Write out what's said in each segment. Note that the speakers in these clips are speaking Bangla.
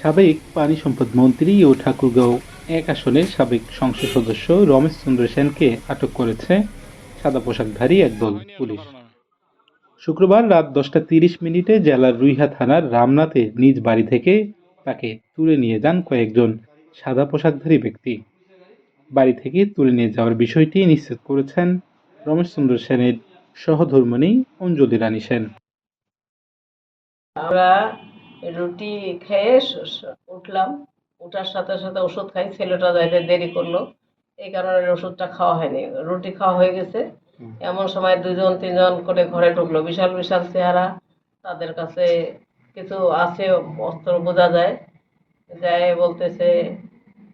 সাবেক পানি সম্পদ মন্ত্রী ও ঠাকুরগাঁও এক আসনের সাবেক সংসদ সদস্য রমেশ চন্দ্র সেনকে আটক করেছে সাদা পোশাকধারী একদল পুলিশ। শুক্রবার রাত দশটা তিরিশ মিনিটে জেলার রুইহা থানার রামনাথে নিজ বাড়ি থেকে তাকে তুলে নিয়ে যান কয়েকজন সাদা পোশাকধারী ব্যক্তি। বাড়ি থেকে তুলে নিয়ে যাওয়ার বিষয়টি নিশ্চিত করেছেন রমেশচন্দ্র সেনের সহধর্মিণী অঞ্জলি রানী সেন। আমরা রুটি খেয়ে উঠলাম। উঠার সাথে সাথে ওষুধ খাই। ছেলেটা যাইতে দেরি করল। এই কারণে ওষুধটা খাওয়া হয়নি। রুটি খাওয়া হয়ে গেছে। এমন সময় দুজন তিনজন করে ঘরে ঢুকলো। বিশাল বিশাল চেহারা। তাদের কাছে কিছু আছে অস্ত্র বোঝা যায়। যায় বলতেছে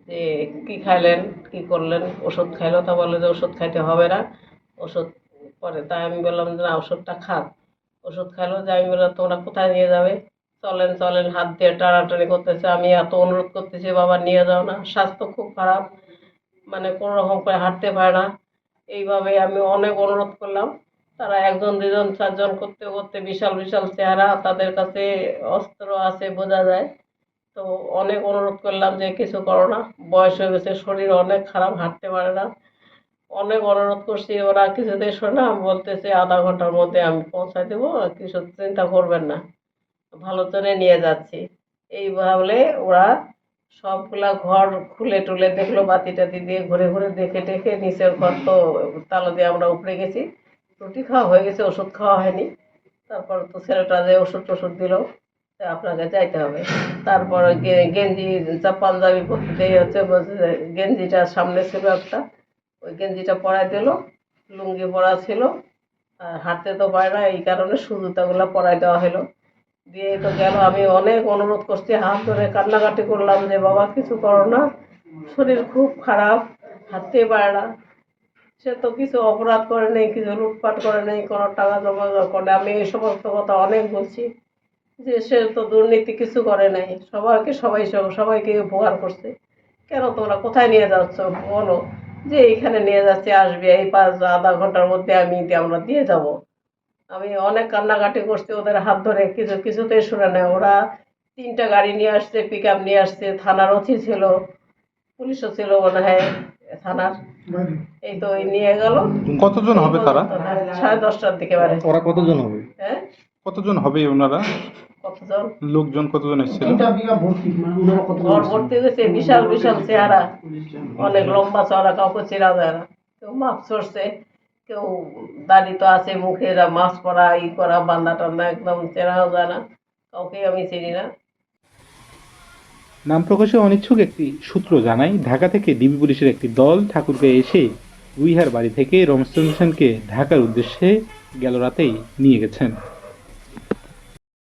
যে কি খাইলেন? কি করলেন? ওষুধ খাইলো? তা বলে যে ওষুধ খাইতে হবে না। ওষুধ পরে। তাই আমি বললাম যে না ওষুধটা খাক ওষুধ খাইলো? যে আমি বললাম তোমরা কোথায় নিয়ে যাবে? চলেন চলেন, হাত দিয়ে টানাটানি করতেছে। আমি এত অনুরোধ করতেছি, বাবা, নিয়ে যাও না। স্বাস্থ্য খুব খারাপ। মানে কোনো রকম করে হাঁটতে পারে না। এইভাবে আমি অনেক অনুরোধ করলাম। তারা একজন, দুজন, চারজন করতে করতে বিশাল বিশাল চেহারা তাদের কাছে অস্ত্র আছে বোঝা যায়। তো অনেক অনুরোধ করলাম যে কিছু করো না। বয়স হয়ে গেছে, শরীর অনেক খারাপ, হাঁটতে পারে না। অনেক অনুরোধ করছি, ওরা কিছুতেই শোনে আমি আধা ঘণ্টার মধ্যে আমি পৌঁছায় দেবো কিছু চিন্তা করবেন না। ভালো জনে নিয়ে যাচ্ছি। এই ভাবলে ওরা সবগুলা ঘর খুলে টুলে দেখল বাতি টাতি দিয়ে ঘুরে ঘুরে দেখে দেখে নিচের ঘর তো তালা দিয়ে আমরা উপরে গেছি। রুটি খাওয়া হয়ে গেছে, ওষুধ খাওয়া হয়নি। তারপর তো ছেলেটা যে ওষুধ টষুধ দিল আপনাকে যাইতে হবে। তারপর গেঞ্জি পাঞ্জাবি পরতেই হচ্ছে গেঞ্জিটা সামনে ছিল একটা, ওই গেঞ্জিটা পরাই দিল, লুঙ্গি পরা ছিল, আর হাঁটতে তো পারে না, এই কারণে সুজুতাগুলো পরাই দেওয়া হলো। দিয়ে তো গেল আমি অনেক অনুরোধ করছি, হাত ধরে কান্নাকাটি করলাম যে, বাবা, কিছু করো না। শরীর খুব খারাপ, হাঁটতে পারে না। সে তো কিছু অপরাধ করে নেই, কিছু লুটপাট করে নেই, কোনো টাকা জমা করে আমি এই সমস্ত কথা অনেক বলছি যে, সে তো দুর্নীতি কিছু করে নাই। সবাইকে সবাই সব- সবাইকে উপকার করছে। কেন তোমরা কোথায় নিয়ে যাচ্ছ? বলো। যে এইখানে নিয়ে যাচ্ছি, আসবে, এই পাঁচ আধা ঘণ্টার মধ্যে আমি, আমরা দিয়ে যাব। আমি অনেক কান্নাকাটি করছি ওদের হাত ধরে। কিছু কিছুতেই শুনে নেয়। ওরা তিনটা গাড়ি নিয়ে আসছে পিক আপ নিয়ে আসছে। থানার ওসি ছিল পুলিশও ছিল মনে হয় থানার। এই তো নিয়ে গেল। কতজন হবে তারা? সাড়ে দশটার দিকে বাড়ি। ওরা কতজন হবে? হ্যাঁ? কতজন হবে ওনারা? কতজন? লোকজন কতজন এসেছিল? ঘর ভর্তি হয়েছে বিশাল বিশাল চেহারা। অনেক লম্বা চড়া কাউকে চেনা যায় না। কেউ মাছ চড়ছে। কেউ দাড়ি তো আছে, মুখে মাছ পরা, ই করা, বান্দা টান্দা একদম চেনাও যায় না কাউকে আমি চিনি না। নাম প্রকাশে অনিচ্ছুক একটি সূত্র জানায়, ঢাকা থেকে ডিবি পুলিশের একটি দল ঠাকুরকে এসে উইহার বাড়ি থেকে রমেশচন্দ্র সেনকে ঢাকার উদ্দেশ্যে গেল রাতেই নিয়ে গেছেন।